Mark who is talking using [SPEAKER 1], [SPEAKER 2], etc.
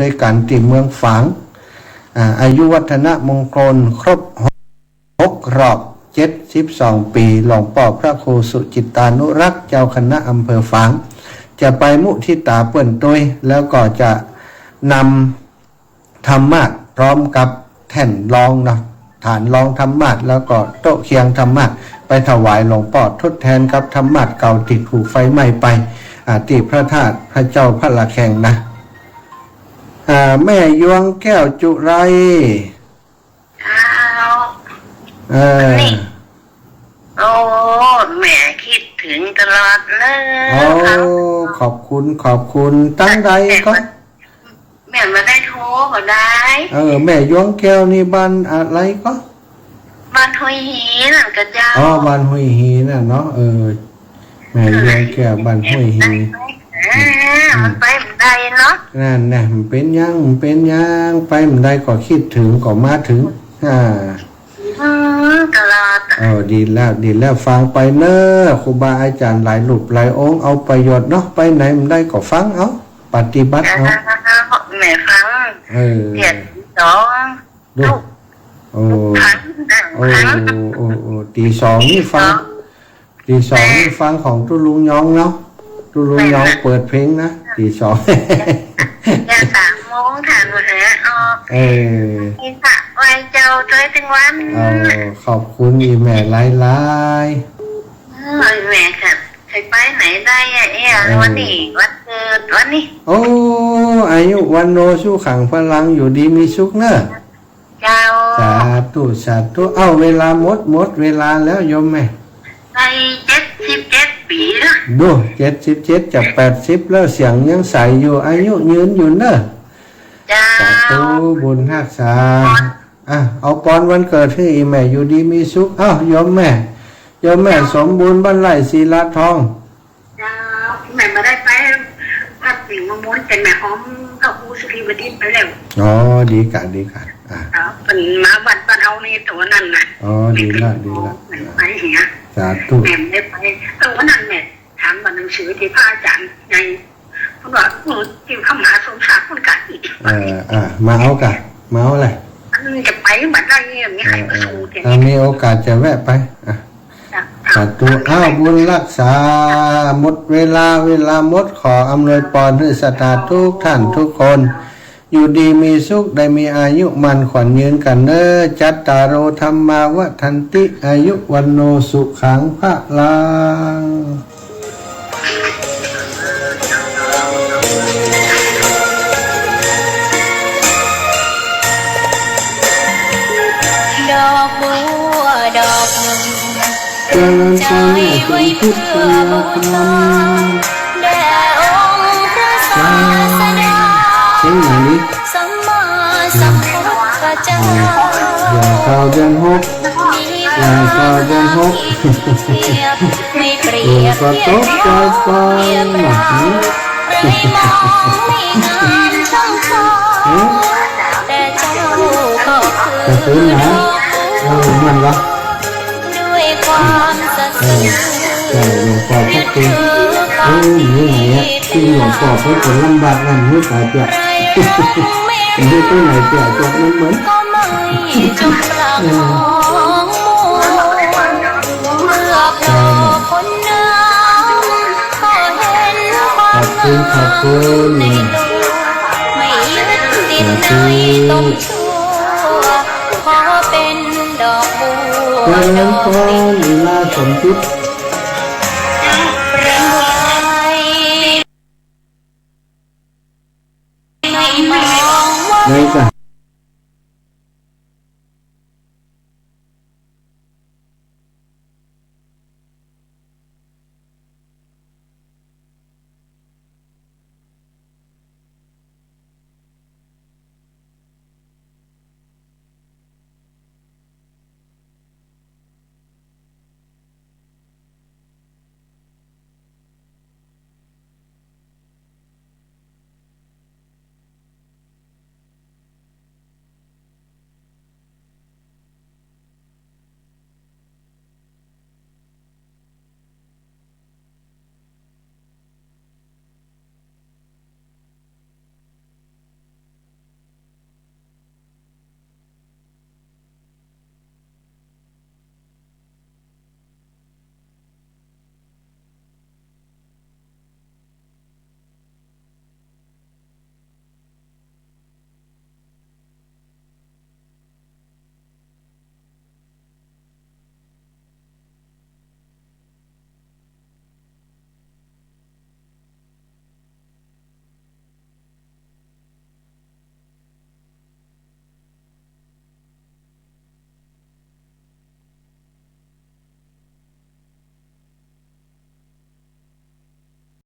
[SPEAKER 1] ด้วยกันที่เมืองฝางอายุวัฒนะมงคลครบหกรอบเจ็ดสิบสองปี หลวงป่อพระครูสุจิตานุรักษ์เจ้าคณะอำเภอฝาง จะไปมุทิตาเปื่อนตุยแล้วก็จะนำธรรมะพร้อมกับแท่นรองนะฐานรองธรรมะแล้วก็โต๊ะเคียงธรรมะไปถวายหลวงพ่อทดแทนกับธรรมะเก่าติดถูกไฟไหม้ไปอาติพระธาตุพระเจ้าพระละแข่งนะ แม่ยวงแก้วจุไร
[SPEAKER 2] อ้าว
[SPEAKER 1] เออ
[SPEAKER 2] นี่โอ้แม่คิดถึงตลอดเลย
[SPEAKER 1] โอ้ขอบคุณขอบคุณตั้งใดก็
[SPEAKER 2] แม่มาได้โทรก็ได้
[SPEAKER 1] เออ แม่ยวงแก้วนี่บ้านอะไรก็
[SPEAKER 2] บ้านทอยหีนั่นกระเจ้า
[SPEAKER 1] อ๋อบ้านห้วยฮีน่ะเนาะเออแม่ยวงแก้วบ้านห้วยฮี
[SPEAKER 2] อ่า มันไปมันได้เนาะ
[SPEAKER 1] นั่นนะมันเป็นยังมันเป็นยังไปมันได้ก็คิดถึงก็มาถึงอ่า
[SPEAKER 2] อืมตลอด
[SPEAKER 1] เออดีแล้วดีแล้วฟังไปเนอะครูบาอาจารย์หลายรูปหลายองค์เอาประโยชน์เนาะไปไหนมันได้ก็ฟังเอาปฏิบัติเอา
[SPEAKER 2] แม่ฟัง
[SPEAKER 1] เออ
[SPEAKER 2] เจ็ดสอง
[SPEAKER 1] ดู
[SPEAKER 2] ลูก
[SPEAKER 1] โอ้
[SPEAKER 2] พัง
[SPEAKER 1] โอ้
[SPEAKER 2] พัง
[SPEAKER 1] โอ้โอ้ตีสองนี่ฟังตีสองนี่ฟังของตุลุงยองเนาะ ตุลุงยองเปิดเพลงนะตีสอง
[SPEAKER 2] ยาสามโมงทานมาหาออก
[SPEAKER 1] เออ
[SPEAKER 2] มีสระไว้เจ้าจ้อยถึงวัน
[SPEAKER 1] เอาขอบคุณอีแม่หลายหลาย
[SPEAKER 2] เอ้ยแม่ค่ะเคยไปไหนได้อะเอ๋วันนี้วันเกิดวันนี้
[SPEAKER 1] โอ้อายุวันโนสู้ขังพลังอยู่ดีมีสุขเนอะ
[SPEAKER 2] เจ้า
[SPEAKER 1] สาธุสาธุเอ้าเวลาหมดหมดเวลาแล้วโยมแม่
[SPEAKER 2] ในเจ็ดสิบเจ็ด ปีแล้ว
[SPEAKER 1] ดูเจ็ดสิบเจ็ดจากแปดสิบแล้วเสียงยังใสอยู่อายุยืนอยู่เนอะ
[SPEAKER 2] เจ้า
[SPEAKER 1] สาธุบุญฮักษาอะเอาปอนวันเกิดให้อีแม่อยู่ดีมีสุขเอ้าโยมแม่โยมแม่สมบูรณ์บ้านไร่ศิลาทอง
[SPEAKER 2] เจ้าแม่มาได้ไปพัดสิ่งมะม่วงเป็นแม่หอมกับครูสุริวดีไปแล้ว
[SPEAKER 1] อ๋อดีกะดีกะอะ
[SPEAKER 2] ครับเป็นมาบัดบัดเอาในตัวนั้นนะ
[SPEAKER 1] อ๋อดีละดีละ
[SPEAKER 2] แม่ไปเหีย
[SPEAKER 1] สาธุ
[SPEAKER 2] แม่ไม่ได้ไปตัวนั้นแม่ถามวันหนังสือที่พระอาจารย์ไงเขาบอกหนูจิวคำหาสงสารคนกันอีก
[SPEAKER 1] เอออะมาเอากะมาเอาอะไร
[SPEAKER 2] มันจะไปบัดได้เนี่ยมี
[SPEAKER 1] เอ
[SPEAKER 2] ใคร
[SPEAKER 1] อ
[SPEAKER 2] มา
[SPEAKER 1] เอ
[SPEAKER 2] สู้
[SPEAKER 1] อ
[SPEAKER 2] แก
[SPEAKER 1] ถ้ามีโอกาสจะแวะไปอะสาธุอ้าวบุญรักษาหมดเวลาเวลาหมดขออำนวยพรให้สตาทุกท่านทุกคน อยู่ดีมีสุขได้มีอายุมันขวัญยืนกันเนอจัตตารโอธรรมาวทันติอายุวันโนสุขังพระลัง
[SPEAKER 3] ดอกบัวดอกหนึ่ง
[SPEAKER 1] เจริญ
[SPEAKER 3] ใจ
[SPEAKER 1] พรให้ส
[SPEAKER 3] ไว้
[SPEAKER 1] มพุท
[SPEAKER 3] เพื่
[SPEAKER 1] ธ
[SPEAKER 3] อ
[SPEAKER 1] ลา
[SPEAKER 3] บู
[SPEAKER 1] ธร
[SPEAKER 3] ชา จ้า
[SPEAKER 1] อย่างเข้าเดือนหก
[SPEAKER 3] มีพระเทียบไม่เปรี
[SPEAKER 1] เอยอบก็
[SPEAKER 3] เที
[SPEAKER 1] ต
[SPEAKER 3] ย
[SPEAKER 1] กใจ
[SPEAKER 3] บ
[SPEAKER 1] ไป
[SPEAKER 3] เทียบ
[SPEAKER 1] หนั
[SPEAKER 3] ราก
[SPEAKER 1] นี้
[SPEAKER 3] ไรมองไม่งามช่างทองแต่เจ้าก็คือดอก
[SPEAKER 1] เอ
[SPEAKER 3] บัว
[SPEAKER 1] อมันวะ
[SPEAKER 3] ด้วยความสัตย์ซื่อ
[SPEAKER 1] ใช่หลวงพ่อพระคุณเออนี่ไหนอะที่หลวงพ่อพระคุณลำบากนั่นมือตายเปียก
[SPEAKER 3] ไรยังไม่
[SPEAKER 1] ไปไหนเปียกจบมันเหมือน
[SPEAKER 3] ก็ไม่จงระคองมัวเมื่อโผล่พ้นน้ำก็เห็นความงามในตัวไม่ติดในตัวขอเป็นดอกบัว
[SPEAKER 1] เจ
[SPEAKER 3] ด
[SPEAKER 1] ริ
[SPEAKER 3] อก
[SPEAKER 1] พรลีลาสมคิด
[SPEAKER 3] ไ